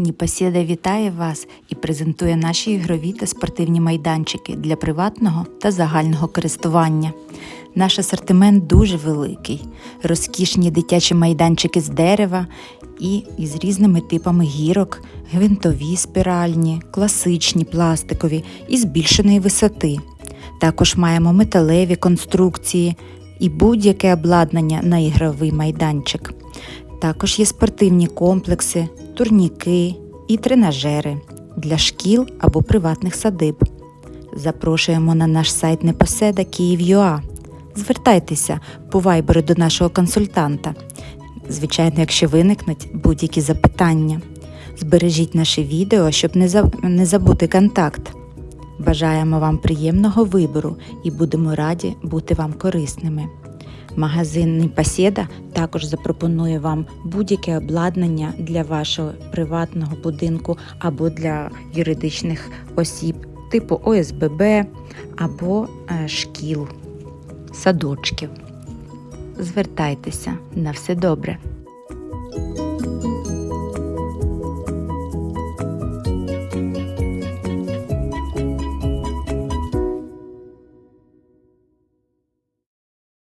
Ніпосєда вітає вас і презентує наші ігрові та спортивні майданчики для приватного та загального користування. Наш асортимент дуже великий, розкішні дитячі майданчики з дерева і із різними типами гірок, гвинтові спіральні, класичні пластикові і збільшеної висоти. Також маємо металеві конструкції і будь-яке обладнання на ігровий майданчик. Також є спортивні комплекси, турніки і тренажери для шкіл або приватних садиб. Запрошуємо на наш сайт Непоседа Київ.ua. Звертайтеся по вайберу до нашого консультанта. Звичайно, якщо виникнуть будь-які запитання. Збережіть наше відео, щоб не забути контакт. Бажаємо вам приємного вибору і будемо раді бути вам корисними. Магазин Непоседа також запропонує вам будь-яке обладнання для вашого приватного будинку або для юридичних осіб, типу ОСББ або е, шкіл, садочків. Звертайтеся на все добре.